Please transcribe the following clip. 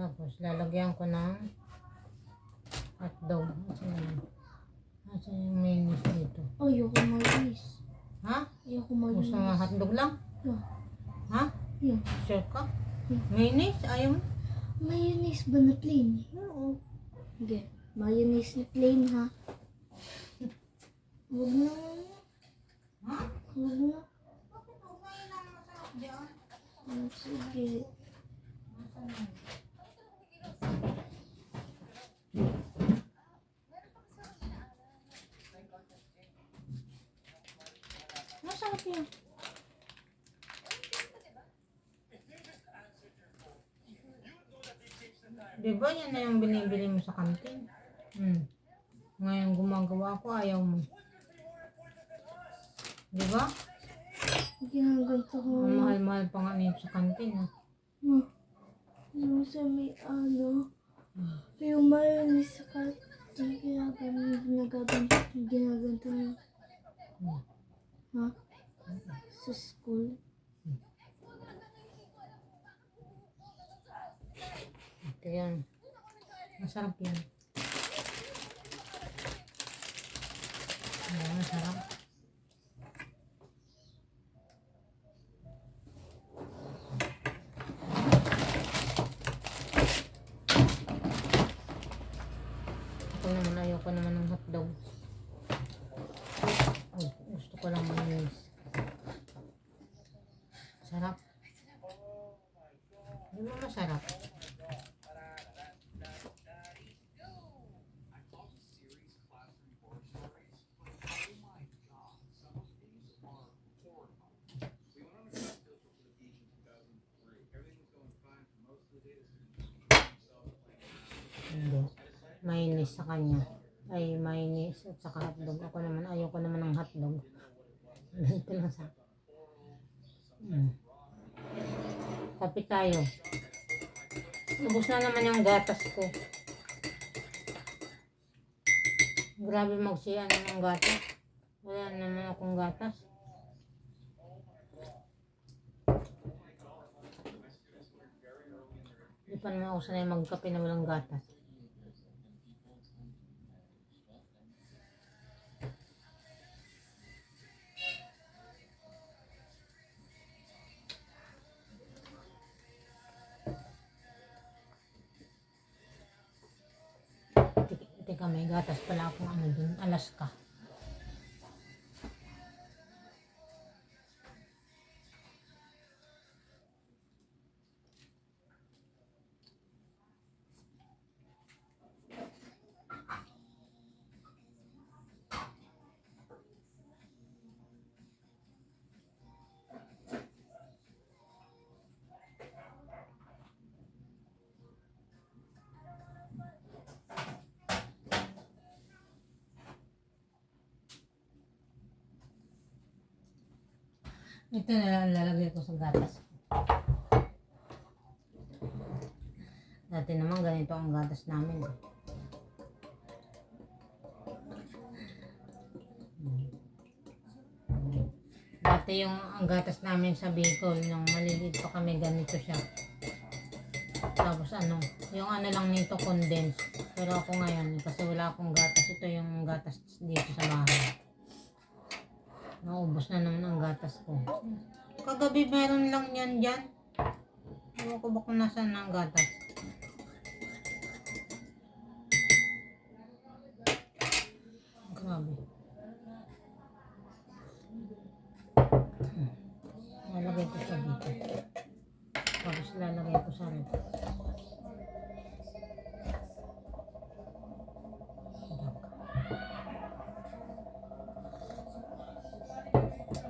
Tapos lalagyan ko ng hotdog. Asan yun? Asan yung mayonnaise dito? Ayoko mayonnaise. Ha? Ayoko Gusto mo mayonnaise. hotdog lang? Yeah. Ha? Yeah. Sure ka? Hmm. Mayonnaise? Ayaw mo? Mayonnaise ba na plain? Oo. Sige. Mayonnaise na plain ha. Huwag na. Ha? Huwag na. Bakit okay lang masarap dyan? Ah, Sige. Masarap yan. Di ba yan na yung binibili mo sa kantin? Hmm. Ngayon gumagawa ko, ayaw mo. Di ba? Ginaganto ko. Ang mahal-mahal pa nga nito sa kantin. Ha? Ma. Yung sa may ano. Yung mayonnaise sa kat. Yung ginaganto. Ginaganto. Ginaganto mo. Hmm. Ha? Sa school. Ito yan. Masarap yan. Ayan, masarap. Ako naman, ayoko naman ng hotdog. Ay, gusto ko lang mayonnaise. Sarap. Di ba masarap? Hindi. Mayonnaise sa kanya. Ay, mayonnaise at saka hotdog. Ako naman, ayoko naman ng hotdog. Ganito lang sa Hmm. Tayo. Ubus na naman yung gatas ko. Grabe magsiyan ng gatas. Wala naman akong gatas. Hindi pa ako sanay magkape na walang gatas. May gatas pala akong ano dun, Alaska. Ito na lang lalagay ko sa gatas. Dati naman ganito ang gatas namin. Dati yung ang gatas namin sa Bicol, nung maliliit pa kami, ganito siya. Tapos ano, yung ano lang nito condensed. Pero ako ngayon, kasi wala akong gatas, ito yung gatas dito sa bahay. Naubos na naman ang gatas ko. Kagabi meron lang yan dyan. Ewan ko ba kung nasaan ang gatas. Grabe. Lalagay ko siya dito. Tapos lalagay ko sa rep. Yeah.